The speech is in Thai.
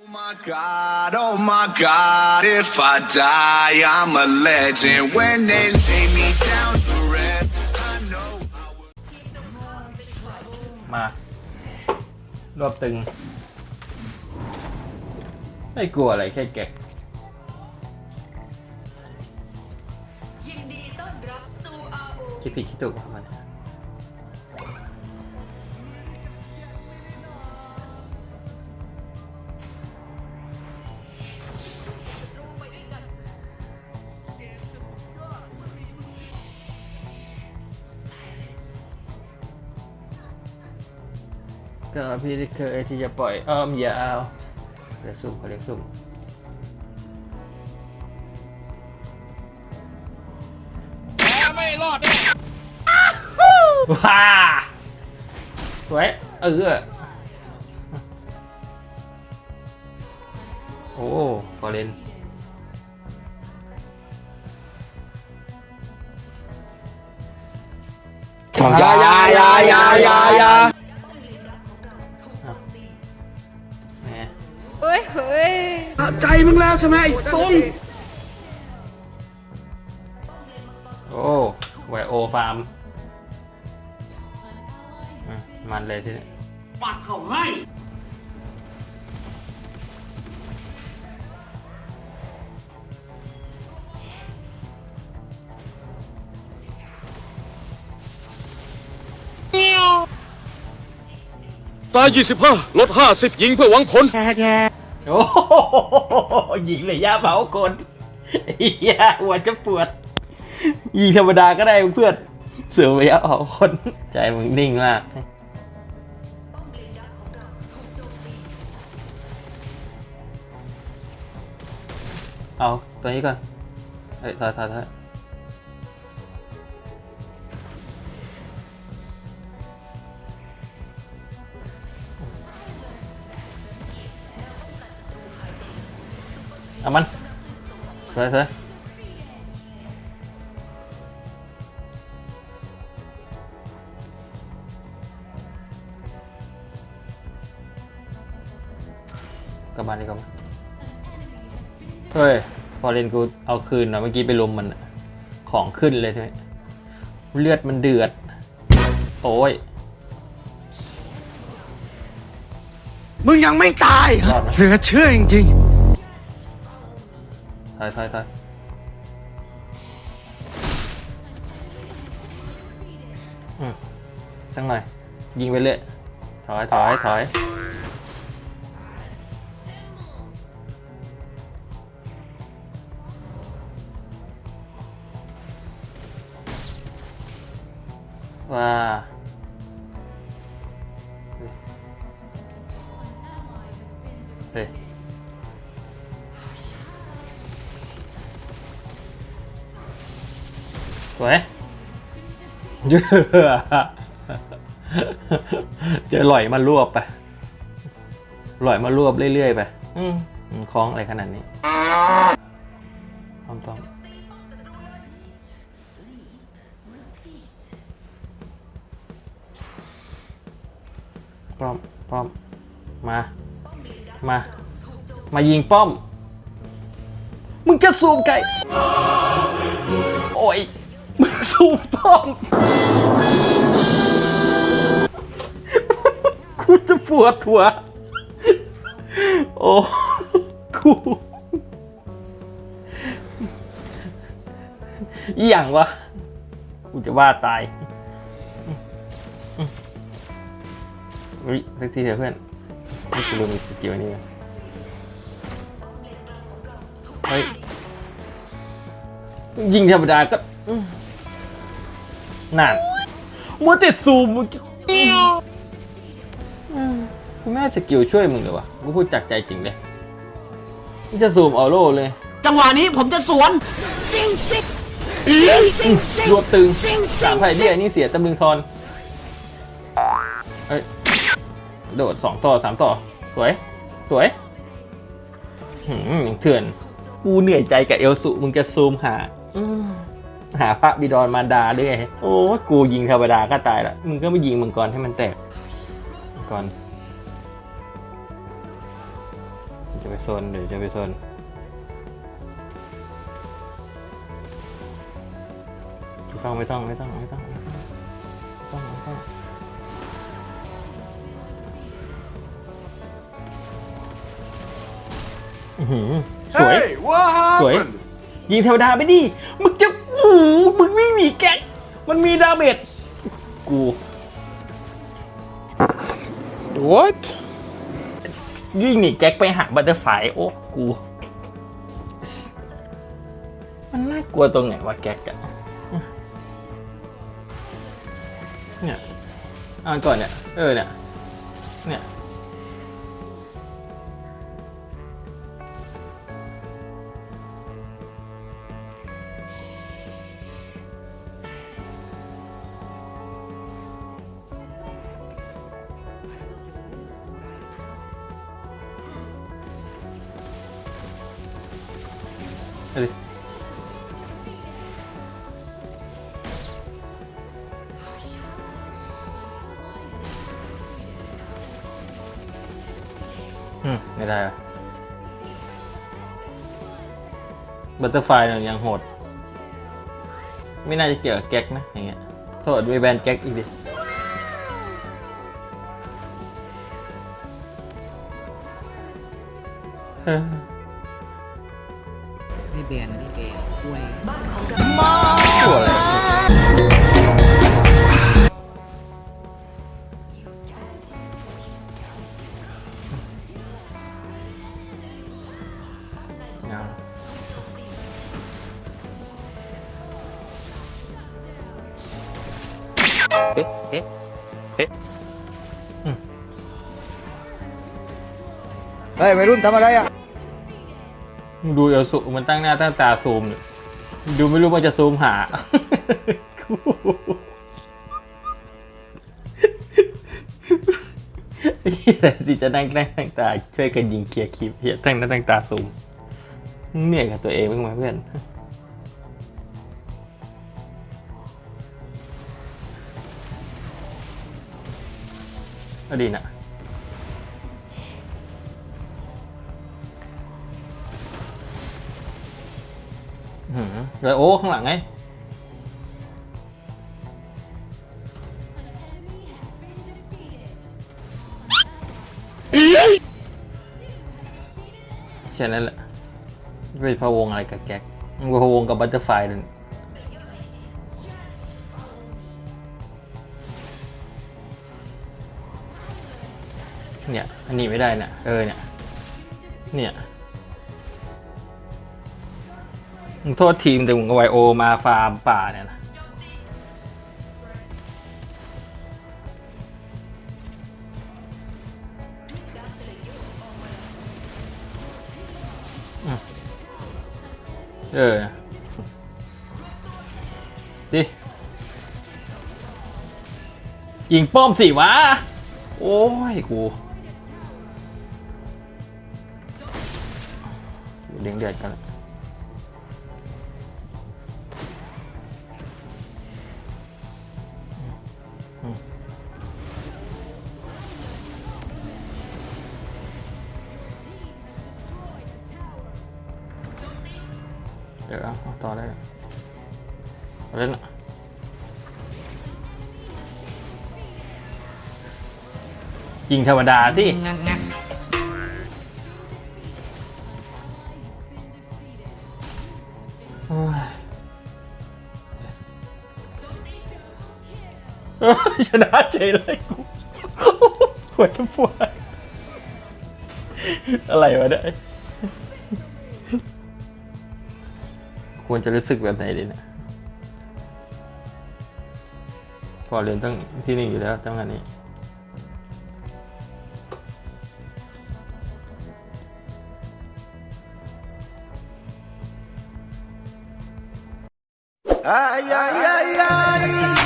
Oh my god, oh my god, if I die, I'm a legend. When they lay me down to rest, I know I will. มา รวบตึง ไม่กลัวอะไรแค่แกะ ยินดีต้อนรับสู่ RO คิดผิดคิดถูกมัน ก็พี่เคยที่จะปล่อยอ้อมยาวเรียกสุ่มเขาเรียกสุ่มไม่รอดแน่ว้าสวยเออโอ้ฟอเรนยายายายายา เฮ้ยเฮ้ยใจมึงแล้วใช่ไหมไอ้ทรงโอ้ไวโอฟาร์มอะมันเลยทีนี้ปัดเขาให้ตาย25ลด50 ยิงเพื่อหวังผล โอ้โหหญิงเลยย่าเผาคนย่าหัวจะปวดยิงธรรมดาก็ได้เพื่อนเสือไปยาเผาคน ใจมึงนิ่งมากเอาตัวนี้ก่อนเฮ้ยถอยถอยถอย เอามันถอยถอยกลับบ้านดีกว่ามั้ยเฮ้ย พอเล่นกูเอาคืนนะเมื่อกี้ไปลุมมันน่ะของขึ้นเลยใช่ไหมเลือดมันเดือด โอ้ย มึงยังไม่ตายรอดไหมเหลือเชื่อจริง ถอยถอยถอยอืมสักหน่อย ยิงไปเรื่อยถอยถอยถอยว้าเฮ้ย วยเยอะเจอหล่อยมารวบไปหล่อยมารวบเรื่อยๆไปอืมมันคล้องอะไรขนาดนี้ต้องต้องป้อมป้อมมา มา มายิงป้อม มึงจะซูมไกลโอ้ย มึงซูมป้อมกูจะปวดหัว โอ้กูอหย่างวะ กูจะว่าตายเฮ้ยสักทีเถอะเพื่อนนี่กูลืมมีสกิลนี่ไงเฮ้ยยิงธรรมดาก็ นั่นมัวแต่ซูมมึงอืมกูไม่น่าจะกิลช่วยมึงเลยวะกูพูดจากใจจริงเลยมึงจะซูมออโร่เลยๆจังหวะนี้ผมจะสวนซิงซิงซิงซิงซิงรวบตึงซิงซิสามงไผ่เบี้ยนี่เสียตำลึงทอนเฮ้ยโดดสองต่อสามต่อ สวย สวยหืมเถื่อน กูเหนื่อยใจกับเอลสุมึงจะซูมหา อืม หาพระบิดอนมารดาด้วยไงโอ้ยกูยิงธรรมดาก็ตายละมึงก็ไม่ยิงมังกรให้มันแตกมังกรจะไปโซนเดี๋ยวจะไปโซนไม่ต้องไม่ต้องไม่ต้องไม่ต้องไม่ต้องไม่ต้องไม่ต้องอื้อหือสวย สวย ยิงเทวดาไปดิมึงจะ โอ้โหมึงไม่มีแก๊กมันมีดาเมจกู What วิ่งหนีแก๊กไปหาบัตเตอร์ไฟโอ้กู มันน่ากลัวตรงไหนวะแก๊กอะเนี่ยเอ่านก่อนเนี่ย เออเนี่ย เนี่ย อืมไม่ได้อะบัตเตอร์ไฟเนี่ยยังโหด ไม่น่าจะเกี่ยวกับแก๊กนะอย่างเงี้ยโทษมีแบนแก๊กอีกดิเออไม่เบียนไม่เบียนด้วย ตัวอะไร เฮ้ยวัยรุ่นทำอะไรอะดูเอลสุมันตั้งหน้าตั้งตาซูมเนี่ยดูไม่รู้ว่าจะซูมหานี่แหละที่จะนั่งนั่งตั้งตาช่วยกันยิงเคลียร์คลิปเฮียตั้งหน้าตั้งตาซูมเหนื่อยกับตัวเองบ้างไหมเพื่อนก็ดีนะ หืมเลยโอ้ข้างหลังไงแค่นั้นแหละไปพะวงอะไรกับแก๊กไปพะวงกับบัตเตอร์ไฟเลยเนี่ย อันนี้ไม่ได้น่ะเออเนี่ย เนี่ย มึงโทษทีมแต่มึงกับไวโอมาฟาร์มป่าเนี่ยนะเออสิยิงป้อมสิวะ โอ้ยกูเลี้งเดือดกันแล้ว เอาเล่นอะยิงธรรมดาสิงักงักเฮ้ยเอ้ยชนะเฉยเลยกูปวดปวดอะไรวะเนี่ยควรจะรู้สึกแบบไหนดีเนะ อเรียนตั้งที่นี่อยู่แล้วตั้งหวะนี้ Ay, ay, ay, ay.